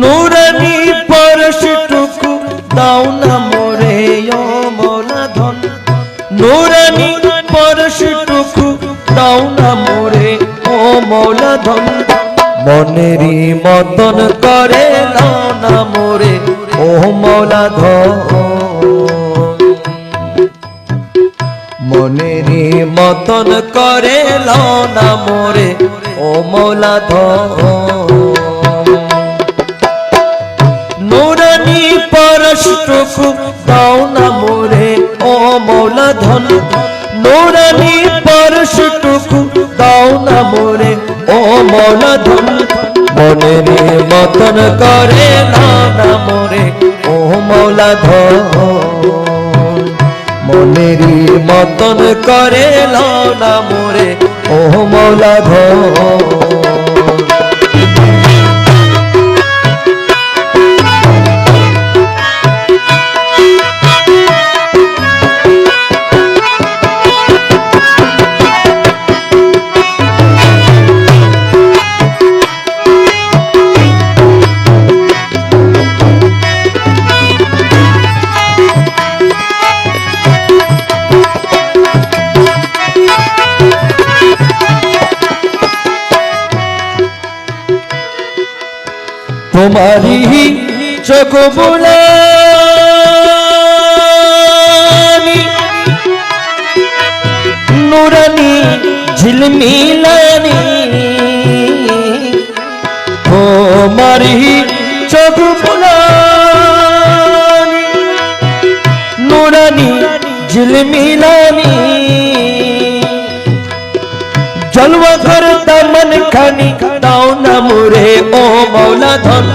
নুরানি পরশটুকু দাও না মোরে, ও মৌলা ধন। নুরানি পরশটুকু দাও না মোরে, ও মৌলা ধন। মনেরই মতন করে দাও না মোরে, ও মৌলা ধন। মনেরই মতন করে লাও না মোরে, ও পরশটুকু দাও না মোরে? ও মৌলা ধন, নুরানি পরশটুকু দাও না মোরে। ও মৌলা ধন মনেরই মতন করে লাও না মোরে। ও মৌলা ধন মনেরই মতন করে লাও না মোরে। ও মৌলা ধন तुम्हारी ही चोक बुले नूरानी झिलमिलानी तुम्हारी ही चोक बुलानी नूरानी झिलमिलानी जलवा करता ধন খানি দাও না মোরে, ও মৌলা ধন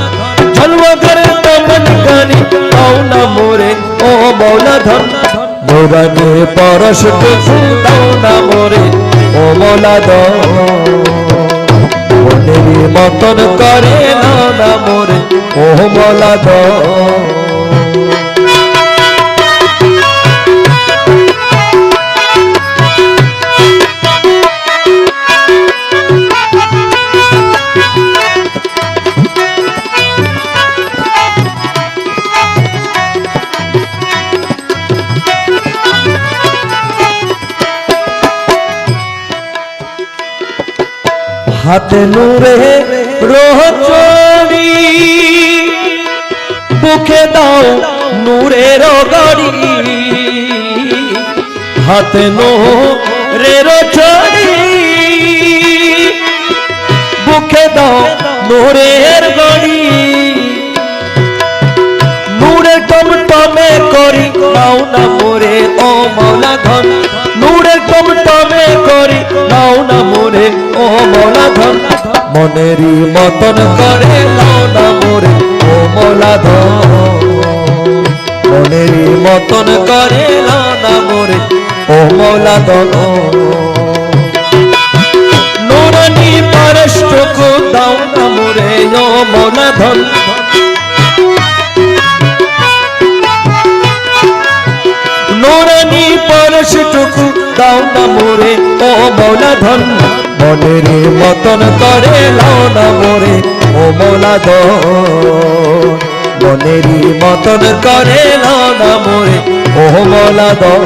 জন্ম ধরে তমন খানি দাও না মোরে, ও মৌলা ধন মোরানে পরশ টুকু দাও না ও মৌলা ধন মনের মতন করে না না মোরে, ও মৌলা ধন হাতে নুরে রোহ চড়ি। বুকে দাও নূরের গড়ি হাতে নুরের চড়ি। বুকে দাও নূরের গড়ি নূরে টমটমে করি নাও না মোরে, ও মৌলা ধন। মনেরই মতন করে মোরে, ও মৌলা মনেরই মতন করে মোরে, ও মৌলা ধন নুরানি পরশটুকু দাও না মোরে, ও ধন নোরানি পরশটুকু দাও না মোরে, ও মৌলা ধন মনেরই মতন করে লাও না মোরে, ও মোলা দ মনের মতন করে লাও না মোরে, ও মোলা ধন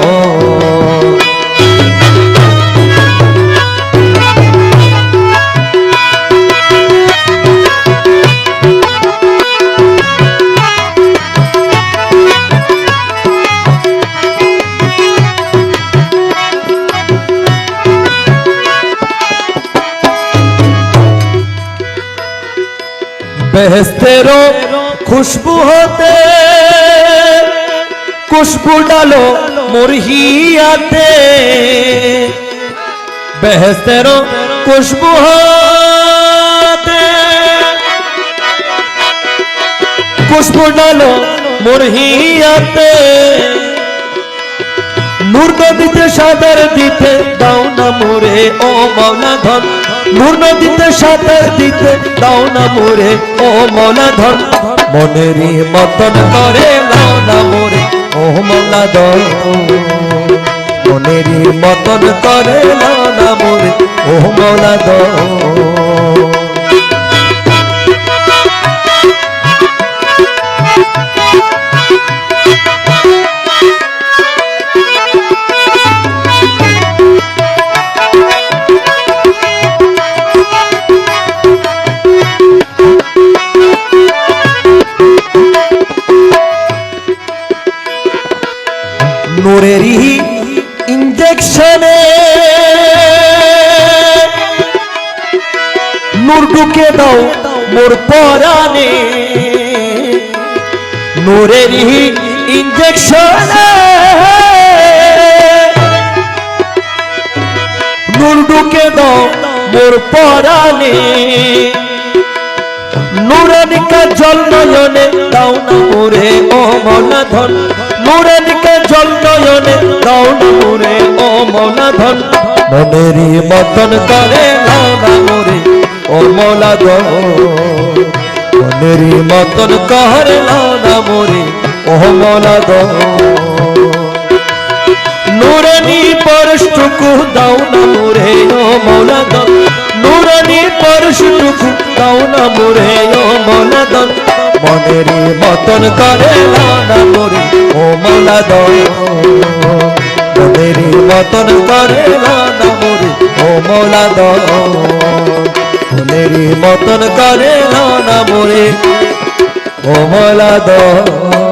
বেহেস্তেরও খুশবু হতে, খুশবু ডালো মুরহিয়াতে। বেহেস্তেরও খুশবু হতে, খুশবু ডালো মুরহিয়াতে। নূর নদীতে সাদার দিতে দাও না মোরে, ও মাওলা ধন। নূর নদীতে, সাঁতার দিতে দাও না মোরে। ও মনা ধর মনের মতন করে দাও না মোরে। ও মনা ধর মনের মতন করে দাও না মোরে। ও মনা ধন নূরেরই ইঞ্জেকশনে নূর ঢুকে দাও মোর পরানে নূরেরই ইঞ্জেকশনে নূর ঢুকে দাও মোর পরানে নুরানিকা জল নয়নে দাও না মোরে ও মৌলা ধন নুরানিকা জল নয়নে দাও না মোরে ও মৌলা ধন মনেরই মতন করে দাও না মোরে ও মৌলা ধন মনেরই মতন করে দাও না মোরে ও মৌলা ধন নুরানি পরশটুকু দাও না মোরে ও মৌলা মনেরই মতন করে না মোরে ও মালা মনেরই মতন করে না মোরে ও মালা দ মতন করে না মোরে ও মালা দন